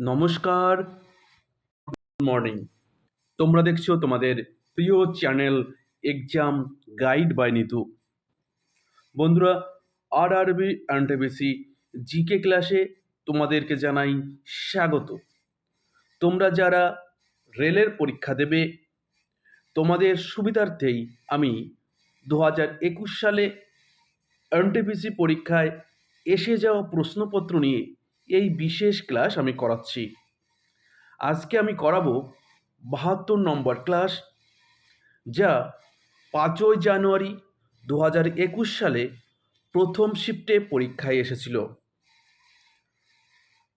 নমস্কার। Good morning তোমরা দেখছ তোমাদের প্রিয় channel exam guide by Nitu বন্ধুরা আর আরবি অ্যান্টেবিসি জিকে ক্লাসে তোমাদেরকে জানাই স্বাগত। তোমরা যারা রেলের পরীক্ষা দেবে, তোমাদের সুবিধার্থেই আমি দু হাজার একুশ সালে এনটিপিসি পরীক্ষায় এসে যাওয়া প্রশ্নপত্র নিয়ে এই বিশেষ ক্লাস আমি করাচ্ছি। আজকে আমি করাবো বাহাত্তর নম্বর ক্লাস যা পাঁচই জানুয়ারি দু একুশ সালে প্রথম শিফটে পরীক্ষায় এসেছিল।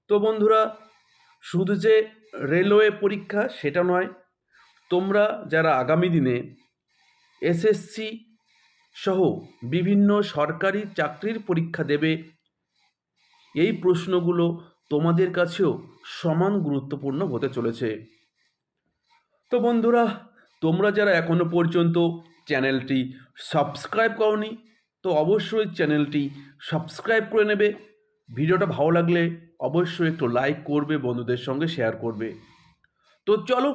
তো বন্ধুরা, শুধু যে রেলওয়ে পরীক্ষা সেটা নয়, তোমরা যারা আগামী দিনে এসএসসি সহ বিভিন্ন সরকারি চাকরির পরীক্ষা দেবে এই প্রশ্নগুলো তোমাদের কাছেও সমান গুরুত্বপূর্ণ হতে চলেছে। তো বন্ধুরা, তোমরা যারা এখনও পর্যন্ত চ্যানেলটি সাবস্ক্রাইব করনি, তো অবশ্যই চ্যানেলটি সাবস্ক্রাইব করে নেবে। ভিডিওটা ভালো লাগলে অবশ্যই একটু লাইক করবে, বন্ধুদের সঙ্গে শেয়ার করবে। তো চলো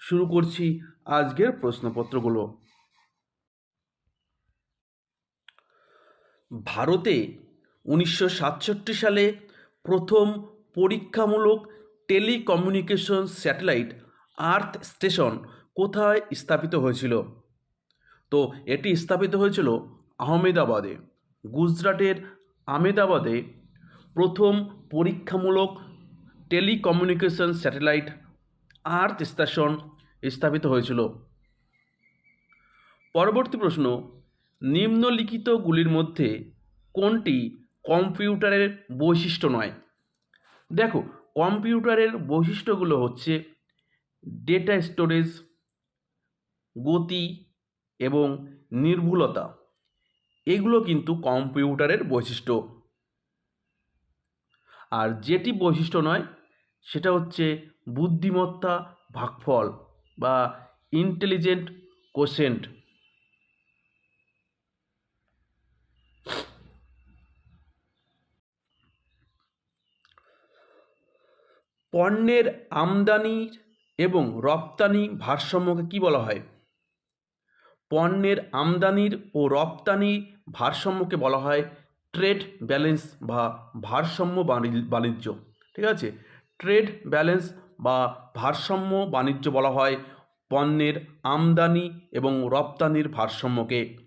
শুরু করছি আজকের প্রশ্নপত্রগুলো। ভারতে উনিশশো সাতষট্টি সালে প্রথম পরীক্ষামূলক টেলিকমিউনিকেশন স্যাটেলাইট আর্থ স্টেশন কোথায় স্থাপিত হয়েছিল? তো এটি স্থাপিত হয়েছিল আহমেদাবাদে। গুজরাটের আহমেদাবাদে প্রথম পরীক্ষামূলক টেলিকমিউনিকেশন স্যাটেলাইট আর্থ স্টেশন স্থাপিত হয়েছিল। পরবর্তী প্রশ্ন, নিম্নলিখিতগুলির মধ্যে কোনটি কম্পিউটারের বৈশিষ্ট্য নয়। দেখো, কম্পিউটারের বৈশিষ্ট্যগুলো হচ্ছে ডেটা স্টোরেজ গতি এবং নির্ভুলতা। এগুলো কিন্তু কম্পিউটারের বৈশিষ্ট্য। আর যেটি বৈশিষ্ট্য নয়, সেটা হচ্ছে বুদ্ধিমত্তা ভাগফল বা ইন্টেলিজেন্ট কোশেন্ট পণ্যের আমদানি এবং রপ্তানি ভারসাম্যকে কী বলা হয়? পণ্যের আমদানির ও রপ্তানি ভারসাম্যকে বলা হয় ট্রেড ব্যালেন্স বা ভারসাম্য বাণিজ্য। ঠিক আছে? ট্রেড ব্যালেন্স বা ভারসাম্য বাণিজ্য বলা হয় পণ্যের আমদানি এবং রপ্তানির ভারসাম্যকে।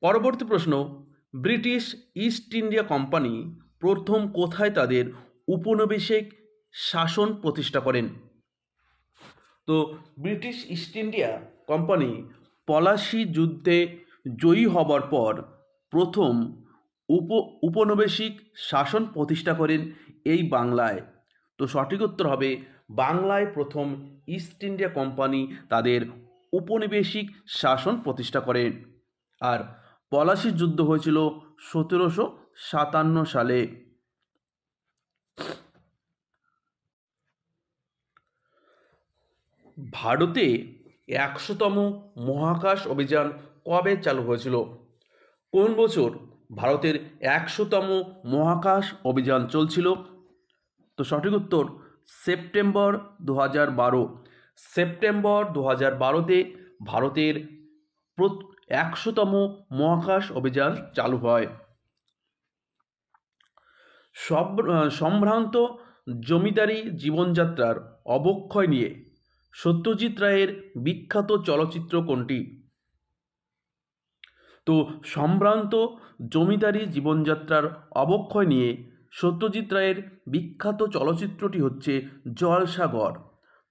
পরবর্তী প্রশ্ন, ব্রিটিশ ইস্ট ইন্ডিয়া কোম্পানি প্রথম কোথায় তাদের উপনিবেশিক শাসন প্রতিষ্ঠা করেন? তো British East India company Palashi যুদ্ধে জয়ী হবার পর প্রথম উপ, উপনিবেশিক শাসন প্রতিষ্ঠা করেন এই বাংলায়। তো সঠিক উত্তর হবে বাংলায় প্রথম ইস্ট ইন্ডিয়া কোম্পানি তাদের উপনিবেশিক শাসন প্রতিষ্ঠা করেন। আর পলাশির যুদ্ধ হয়েছিল সতেরোশো সাতান্ন সালে। ভারতে একশোতম মহাকাশ অভিযান কবে চালু হয়েছিল? কোন বছর ভারতের একশোতম মহাকাশ অভিযান চলছিল? তো সঠিক উত্তর, সেপ্টেম্বর দু হাজার বারো। সেপ্টেম্বর দু হাজার বারোতে ভারতের একশোতম মহাকাশ অভিযান চালু হয়। সব সম্ভ্রান্ত জমিদারি জীবনযাত্রার অবক্ষয় নিয়ে সত্যজিৎ রায়ের বিখ্যাত চলচ্চিত্র কোনটি? তো সম্ভ্রান্ত জমিদারি জীবনযাত্রার অবক্ষয় নিয়ে সত্যজিৎ রায়ের বিখ্যাত চলচ্চিত্রটি হচ্ছে জলসাঘর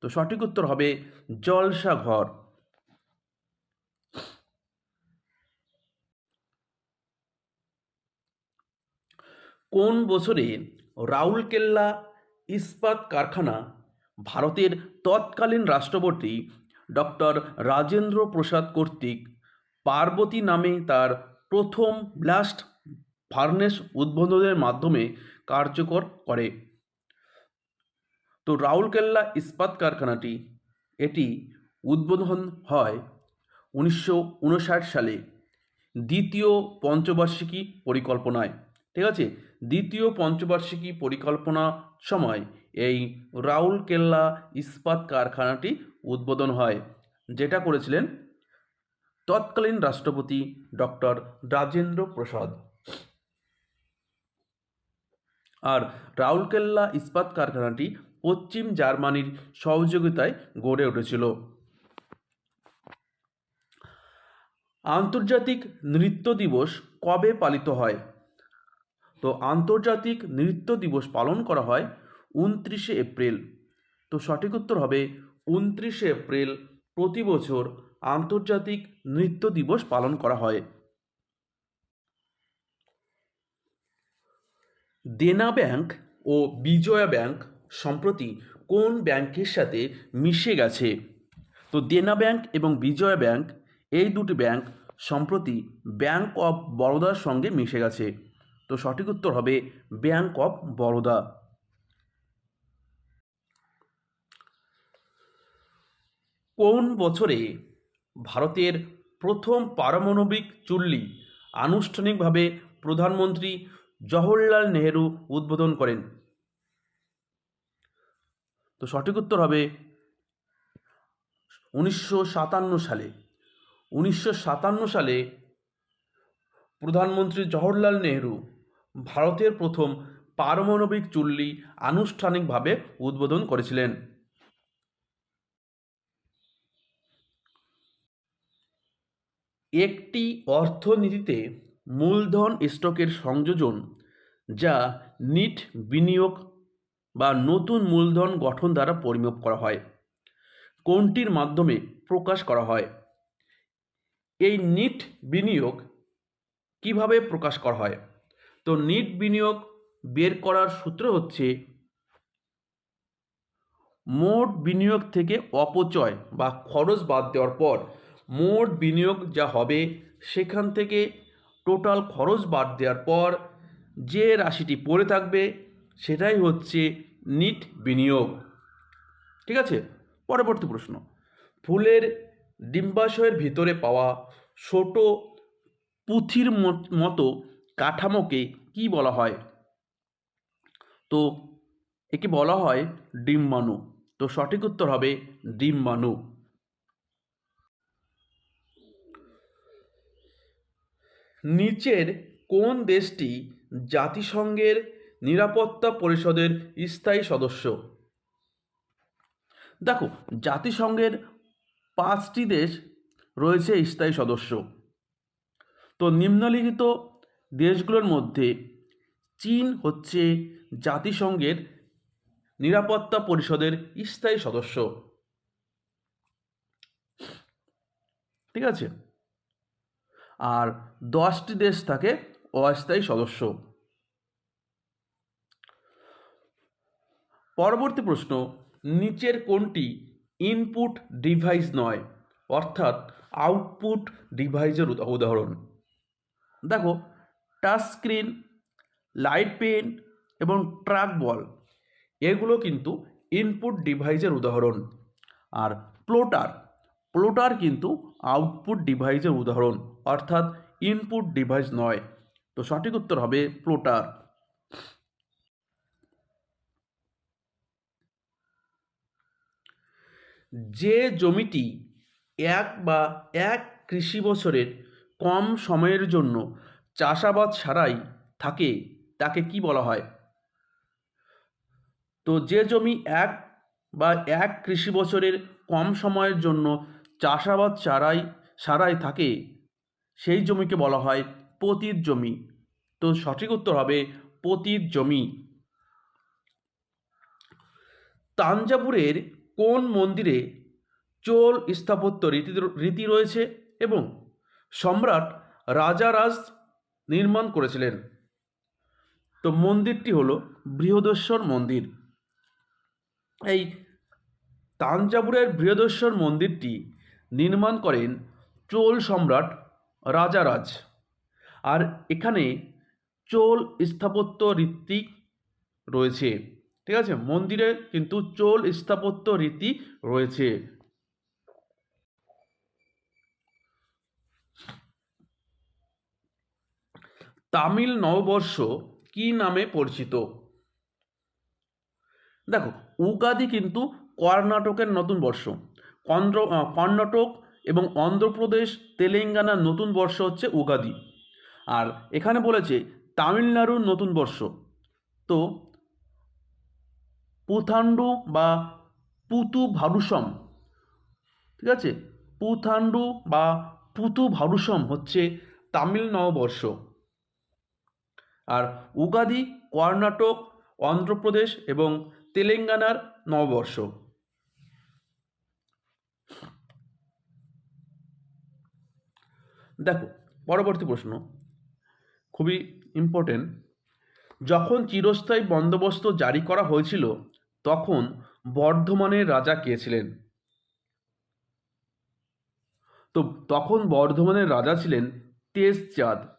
তো সঠিক উত্তর হবে জলসাঘর কোন বছরে রাউরকেল্লা ইস্পাত কারখানা ভারতের তৎকালীন রাষ্ট্রপতি ডক্টর রাজেন্দ্র প্রসাদ কর্তৃক পার্বতী নামে তার প্রথম ব্লাস্ট ফার্নেস উদ্বোধনের মাধ্যমে কার্যকর করে। তো রাউরকেল্লা ইস্পাত কারখানাটি, এটি উদ্বোধন হয় উনিশশো উনষাট সালে, দ্বিতীয় পঞ্চবার্ষিকী পরিকল্পনায়। ঠিক আছে? দ্বিতীয় পঞ্চবার্ষিকী পরিকল্পনা সময় এই রাউরকেল্লা ইস্পাত কারখানাটি উদ্বোধন হয়, যেটা করেছিলেন তৎকালীন রাষ্ট্রপতি ডক্টর রাজেন্দ্র প্রসাদ। আর রাউরকেল্লা ইস্পাত কারখানাটি পশ্চিম জার্মানির সহযোগিতায় গড়ে উঠেছিল। আন্তর্জাতিক নৃত্য দিবস কবে পালিত হয়? তো আন্তর্জাতিক নৃত্য দিবস পালন করা হয় উনত্রিশে এপ্রিল। তো সঠিক উত্তর হবে উনত্রিশে এপ্রিল প্রতি বছর আন্তর্জাতিক নৃত্য দিবস পালন করা হয়। দেনা ব্যাংক ও বিজয়া ব্যাংক সম্প্রতি কোন ব্যাংকের সাথে মিশে গেছে? তো দেনা ব্যাংক এবং বিজয়া ব্যাংক এই দুটি ব্যাংক সম্প্রতি ব্যাংক অফ বরোদার সঙ্গে মিশে গেছে। তো সঠিক উত্তর হবে ব্যাংক অফ বরোদা। কোন বছরে ভারতের প্রথম পারমাণবিক চুল্লি আনুষ্ঠানিকভাবে প্রধানমন্ত্রী জওহরলাল নেহেরু উদ্বোধন করেন? তো সঠিক উত্তর হবে উনিশশো সাতান্ন সালে। উনিশশো সাতান্ন সালে প্রধানমন্ত্রী জওহরলাল নেহেরু ভারতের প্রথম পারমাণবিক চুল্লি আনুষ্ঠানিকভাবে উদ্বোধন করেছিলেন। একটি অর্থনীতিতে মূলধন স্টকের সংযোজন, যা নিট বিনিয়োগ বা নতুন মূলধন গঠন দ্বারা পরিমাপ করা হয়, কোনটির মাধ্যমে প্রকাশ করা হয়, এই নিট বিনিয়োগ কীভাবে প্রকাশ করা হয়। তো নিট বিনিয়োগ বের করার সূত্র হচ্ছে মোট বিনিয়োগ থেকে অপচয় বা খরচ বাদ দেওয়ার পর মোট বিনিয়োগ যা হবে সেখান থেকে টোটাল খরচ বাদ দেওয়ার পর যে রাশিটি পড়ে থাকবে সেটাই হচ্ছে নিট বিনিয়োগ। ঠিক আছে? পরবর্তী প্রশ্ন। ফুলের ডিম্বাশয়ের ভিতরে পাওয়া ছোট পুঁথির মতো কাঠামোকে কি বলা হয়? তো একে বলা হয় ডিম্বাণু। তো সঠিক উত্তর হবে ডিম্বাণু। নিচের কোন দেশটি জাতিসংঘের নিরাপত্তা পরিষদের স্থায়ী সদস্য? দেখো, জাতিসংঘের পাঁচটি দেশ রয়েছে স্থায়ী সদস্য। তো নিম্নলিখিত দেশগুলোর মধ্যে চীন হচ্ছে জাতিসংঘের নিরাপত্তা পরিষদের স্থায়ী সদস্য। ঠিক আছে? আর দশটি দেশ থাকে অস্থায়ী সদস্য। পরবর্তী প্রশ্ন, নিচের কোনটি ইনপুট ডিভাইস নয়, অর্থাৎ আউটপুট ডিভাইসের উদাহরণ? দেখো টাচ স্ক্রিন, লাইট পেন এবং ট্র্যাক বল। এগুলো কিন্তু ইনপুট ডিভাইসের উদাহরণ। আর প্লোটার প্লোটার কিন্তু আউটপুট ডিভাইসের উদাহরণ, অর্থাৎ ইনপুট ডিভাইস নয়। তো সঠিক উত্তর হবে প্লোটার যে জমিটি এক বা এক কৃষি বছরের কম সময়ের জন্য চাষাবাদ ছাড়াই থাকে, তাকে কি বলা হয়? তো যে জমি এক বা এক কৃষি বছরের কম সময়ের জন্য চাষাবাদ ছাড়াই ছাড়াই থাকে, সেই জমিকে বলা হয় পতিত জমি। তো সঠিক উত্তর হবে পতিত জমি। তাঞ্জাবুরের কোন মন্দিরে চোল স্থাপত্য রীতি রীতি রয়েছে এবং সম্রাট রাজারাজ নির্মাণ করেছিলেন। তো মন্দিরটি হল বৃহদেশ্বর মন্দির। এই তাঞ্জাবুরের বৃহদেশ্বর মন্দিরটি নির্মাণ করেন চোল সম্রাট রাজারাজ। আর এখানে চোল স্থাপত্য রীতি রয়েছে। ঠিক আছে? মন্দিরে কিন্তু চোল স্থাপত্য রীতি রয়েছে। তামিল নববর্ষ কি নামে পরিচিত? দেখো, উগাদি কিন্তু কর্ণাটকের নতুন বর্ষ। কন্দ্র কর্ণাটক এবং অন্ধ্রপ্রদেশ, তেলেঙ্গানার নতুন বর্ষ হচ্ছে উগাদি। আর এখানে বলেছে তামিলনাড়ুর নতুন বর্ষ। তো পুথান্ডু বা পুতু ভারুসম ঠিক আছে? পুথান্ডু বা পুতু ভারুসম হচ্ছে তামিল নববর্ষ। আর উগাদি, কর্ণাটক, অন্ধ্রপ্রদেশ এবং তেলেঙ্গানার নববর্ষ। দেখো, পরবর্তী প্রশ্ন, খুবই ইম্পর্টেন্ট যখন চিরস্থায়ী বন্দোবস্ত জারি করা হয়েছিল, তখন বর্ধমানের রাজা কে ছিলেন? তো তখন বর্ধমানের রাজা ছিলেন তেজচাঁদ।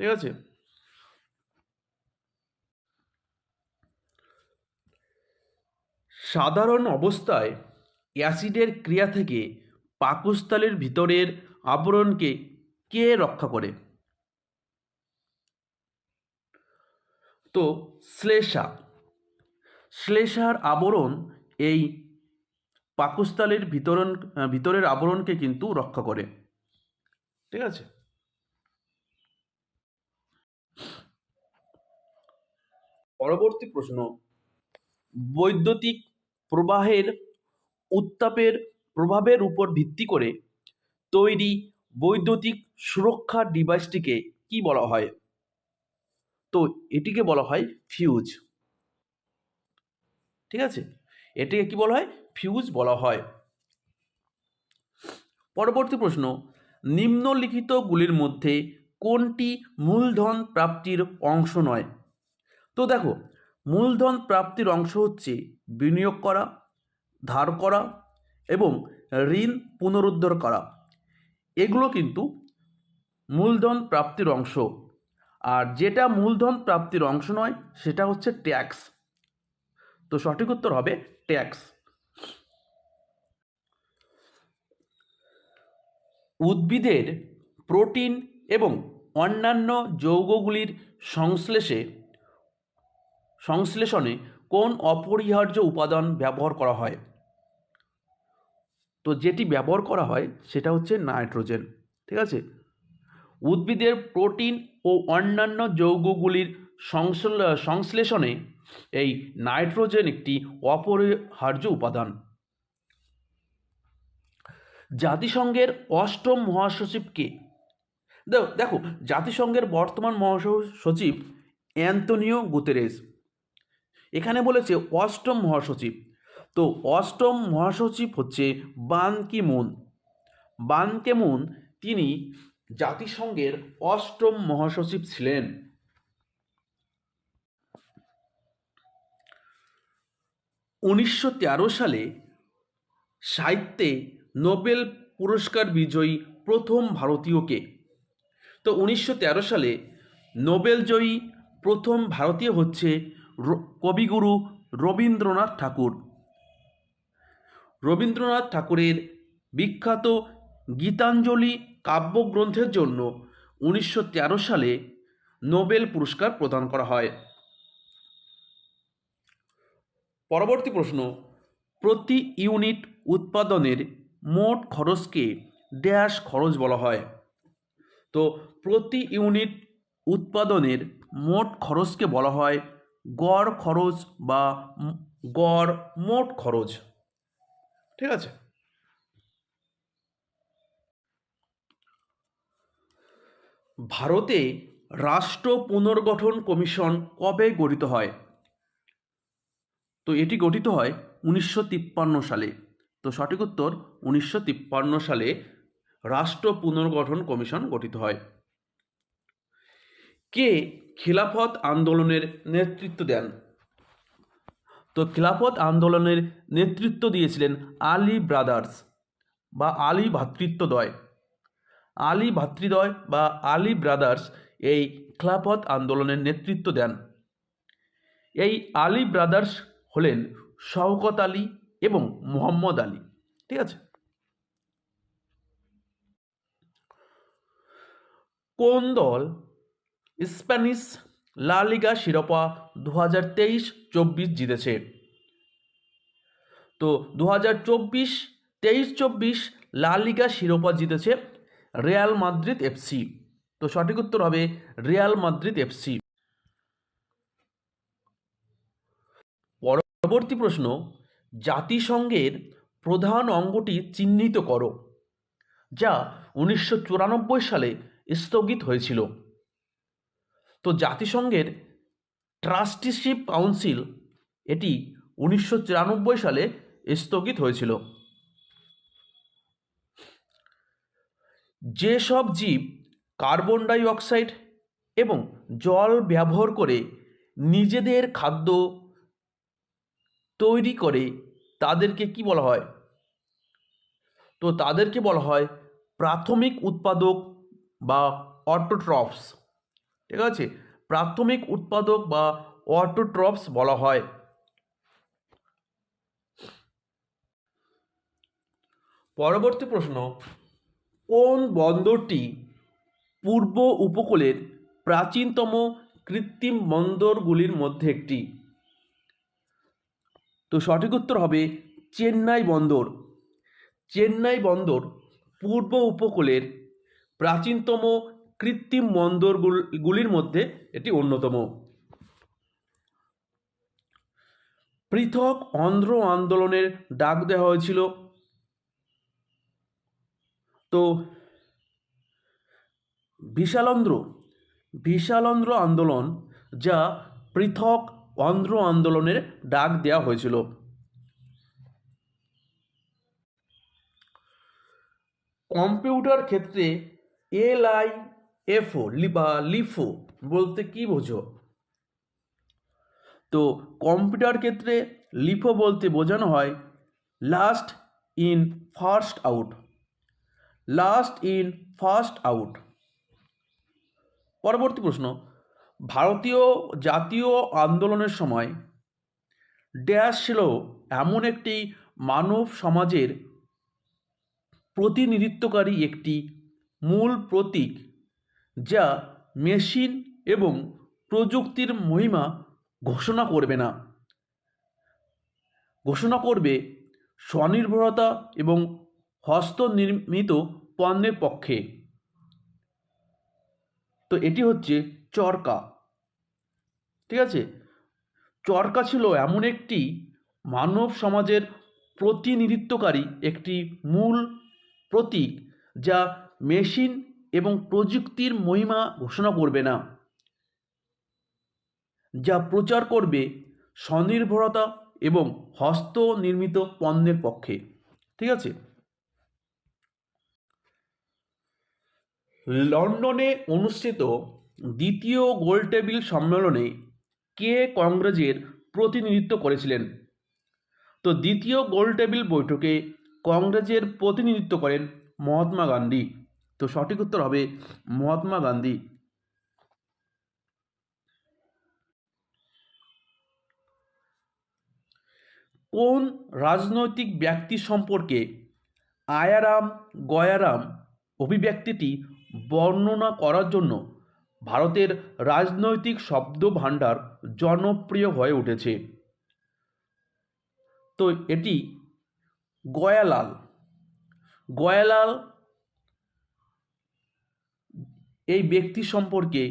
ঠিক আছে? সাধারণ অবস্থায় অ্যাসিডের ক্রিয়া থেকে পাকস্থলীর ভিতরের আবরণকে কে রক্ষা করে? তো, শ্লেষা। শ্লেষার আবরণ এই পাকস্থলীর ভিতরণ, ভিতরের আবরণকে কিন্তু রক্ষা করে। ঠিক আছে? পরবর্তী প্রশ্ন, বৈদ্যুতিক প্রবাহের উত্তাপের প্রভাবের উপর ভিত্তি করে তৈরি বৈদ্যুতিক সুরক্ষা ডিভাইসটিকে কি বলা হয়? তো এটিকে বলা হয় ফিউজ। ঠিক আছে? এটিকে কি বলা হয়? ফিউজ বলা হয়। পরবর্তী প্রশ্ন, নিম্নলিখিতগুলির মধ্যে কোনটি মূলধন প্রাপ্তির অংশ নয়? তো দেখো, মূলধন প্রাপ্তির অংশ হচ্ছে বিনিয়োগ করা, ধার করা এবং ঋণ পুনরুদ্ধার করা। এগুলো কিন্তু মূলধন প্রাপ্তির অংশ। আর যেটা মূলধন প্রাপ্তির অংশ নয়, সেটা হচ্ছে ট্যাক্স। তো সঠিক উত্তর হবে ট্যাক্স। উদ্ভিদের প্রোটিন এবং অন্যান্য যৌগগুলির সংশ্লেষে সংশ্লেষণে কোন অপরিহার্য উপাদান ব্যবহার করা হয়? তো যেটি ব্যবহার করা হয় সেটা হচ্ছে নাইট্রোজেন, ঠিক আছে? উদ্ভিদের প্রোটিন ও অন্যান্য যৌগগুলির সংশ্লেষণে এই নাইট্রোজেন একটি অপরিহার্য উপাদান। জাতিসংঘের অষ্টম মহাসচিবকে দেখো দেখো, জাতিসংঘের বর্তমান মহাসচিব অ্যান্তনিও গুতেরেস। এখানে বলেছে অষ্টম মহাসচিব। তো অষ্টম মহাসচিব হচ্ছে বান কি মুন। বান কে মুন তিনি জাতিসংঘের অষ্টম মহাসচিব ছিলেন। উনিশশো তেরো সালে সাহিত্যে নোবেল পুরস্কার বিজয়ী প্রথম ভারতীয়কে তো উনিশশো তেরো সালে নোবেল জয়ী প্রথম ভারতীয় হচ্ছে কবিগুরু রবীন্দ্রনাথ ঠাকুর। রবীন্দ্রনাথ ঠাকুরের বিখ্যাত গীতাঞ্জলি কাব্যগ্রন্থের জন্য উনিশশো তেরো সালে নোবেল পুরস্কার প্রদান করা হয়। পরবর্তী প্রশ্ন, প্রতি ইউনিট উৎপাদনের মোট খরচকে ড্যাশ খরচ বলা হয়। তো প্রতি ইউনিট উৎপাদনের মোট খরচকে বলা হয় গড় খরচ বা গড় মোট খরচ। ঠিক আছে? ভারতে রাষ্ট্র পুনর্গঠন কমিশন কবে গঠিত হয়? তো এটি গঠিত হয় উনিশশো তিপ্পান্ন সালে। তো সঠিক উত্তর উনিশশো তিপ্পান্ন সালে রাষ্ট্র পুনর্গঠন কমিশন গঠিত হয়। কে খিলাফত আন্দোলনের নেতৃত্ব দেন। তো খিলাফত আন্দোলনের নেতৃত্ব দিয়েছিলেন আলী ব্রাদার্স বা আলী ভ্রাতৃত্বদয় আলী ভাতৃদ্বয় বা আলী ব্রাদার্স এই খিলাফত আন্দোলনের নেতৃত্ব দেন। এই আলী ব্রাদার্স হলেন শওকত আলী এবং মোহাম্মদ আলী। ঠিক আছে? কোন দল স্প্যানিশ লা লিগা শিরোপা দু হাজার তেইশ চব্বিশ জিতেছে। তো দু হাজার চব্বিশ, তেইশ চব্বিশ লা লিগা শিরোপা জিতেছে রিয়াল মাদ্রিদ এফসি তো সঠিক উত্তর হবে রিয়াল মাদ্রিদ এফসি পরবর্তী প্রশ্ন, জাতিসংঘের প্রধান অঙ্গটি চিহ্নিত করো, যা উনিশশো চুরানব্বই সালে স্থগিত হয়েছিল। তো জাতিসংঘের ট্রাস্টিশিপ কাউন্সিল এটি উনিশশো চুরানব্বই সালে স্থগিত হয়েছিল। যেসব জীব কার্বন ডাই অক্সাইড এবং জল ব্যবহার করে নিজেদের খাদ্য তৈরি করে, তাদেরকে কি বলা হয়? তো তাদেরকে বলা হয় প্রাথমিক উৎপাদক বা অটোট্রপস ঠিক আছে? প্রাথমিক উৎপাদক বা অটোট্রপস বলা হয়। পরবর্তী প্রশ্ন, কোন বন্দরটি পূর্ব উপকূলের প্রাচীনতম কৃত্রিম বন্দরগুলির মধ্যে একটি? তো সঠিক উত্তর হবে চেন্নাই বন্দর। চেন্নাই বন্দর পূর্ব উপকূলের প্রাচীনতম কৃত্রিম বন্দরগুলির মধ্যে এটি অন্যতম। পৃথক অন্ধ্র আন্দোলনের ডাক দেওয়া হয়েছিল। তো বিশালন্ধ্র বিশালন্ধ্র আন্দোলন যা পৃথক অন্ধ্র আন্দোলনের ডাক দেওয়া হয়েছিল। কম্পিউটার ক্ষেত্রে এল এফও বা লিফো বলতে কি বোঝো? তো কম্পিউটার ক্ষেত্রে লিফো বলতে বোঝানো হয় last in first out last in first out পরবর্তী প্রশ্ন, ভারতীয় জাতীয় আন্দোলনের সময় ড্যাশ ছিল এমন একটি মানব সমাজের প্রতিনিধিত্বকারী একটি মূল প্রতীক। যা মেশিন এবং প্রযুক্তির মহিমা ঘোষণা করবে না। ঘোষণা করবে স্বনির্ভরতা এবং হস্তনির্মিত পণ্যের পক্ষে। তো এটি হচ্ছে চরকা। ঠিক আছে? চরকা ছিল এমন একটি মানব সমাজের প্রতিনিধিত্বকারী একটি মূল প্রতীক যা মেশিন এবং প্রযুক্তির মহিমা ঘোষণা করবে না। যা প্রচার করবে স্বনির্ভরতা এবং হস্তনির্মিত পণ্যের পক্ষে। ঠিক আছে? লন্ডনে অনুষ্ঠিত দ্বিতীয় গোলটেবিল সম্মেলনে কে কংগ্রেসের প্রতিনিধিত্ব করেছিলেন? তো দ্বিতীয় গোলটেবিল বৈঠকে কংগ্রেসের প্রতিনিধিত্ব করেন মহাত্মা গান্ধী। তো সঠিক উত্তর হবে মহাত্মা গান্ধী। কোন রাজনৈতিক ব্যক্তি সম্পর্কে আয়ারাম গয়ারাম অভিব্যক্তিটি বর্ণনা করার জন্য ভারতের রাজনৈতিক শব্দ ভাণ্ডার জনপ্রিয় হয়ে উঠেছে? তো এটি গয়ালাল। গয়ালাল এই ব্যক্তি সম্পর্কে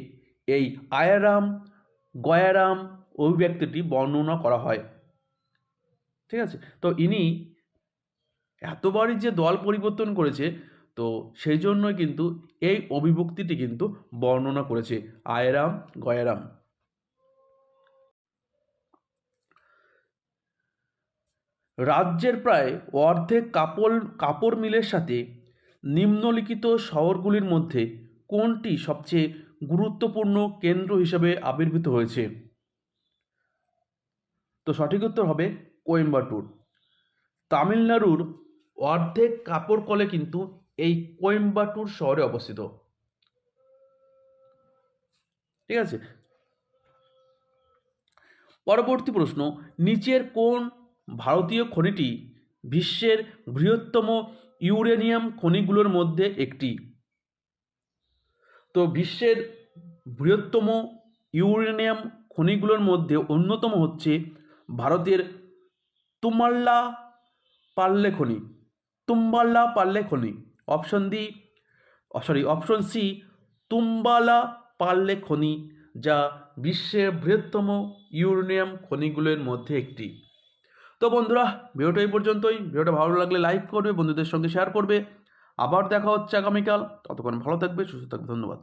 এই আয়ারাম, গয়ারাম অভিব্যক্তিটি বর্ণনা করা হয়। ঠিক আছে? তো ইনি এতবারই যে দল পরিবর্তন করেছে, তো সেই জন্যই কিন্তু এই অভিভক্তিটি কিন্তু বর্ণনা করেছে আয়রাম, গয়ারাম। রাজ্যের প্রায় অর্ধেক কাপড় কাপড় মিলের সাথে নিম্নলিখিত শহরগুলির মধ্যে কোনটি সবচেয়ে গুরুত্বপূর্ণ কেন্দ্র হিসেবে আবির্ভূত হয়েছে? তো সঠিক উত্তর হবে কোয়েম্বাটুর। তামিলনাড়ুর অর্ধেক কাপড় কলে কিন্তু এই কোয়েম্বাটুর শহরে অবস্থিত। ঠিক আছে? পরবর্তী প্রশ্ন, নিচের কোন ভারতীয় খনিটি বিশ্বের বৃহত্তম ইউরেনিয়াম খনিগুলোর মধ্যে একটি? তো বিশ্বের বৃহত্তম ইউরেনিয়াম খনিগুলোর মধ্যে অন্যতম হচ্ছে ভারতের তুমাল্লা পাল্লে খনি। তুম্বাল্লা পাল্লে খনি। Option D sorry option C Tummalapalle খনি, যা বিশ্বের বৃহত্তম ইউরেনিয়াম খনিগুলোর মধ্যে একটি। তো বন্ধুরা, ভিডিওটা এই পর্যন্তই। ভিডিওটা ভালো লাগলে লাইক করবে, বন্ধুদের সঙ্গে শেয়ার করবে। আবার দেখা হচ্ছে আগামীকাল। ততক্ষণ ভালো থাকবে সুস্থ থাকবে। ধন্যবাদ।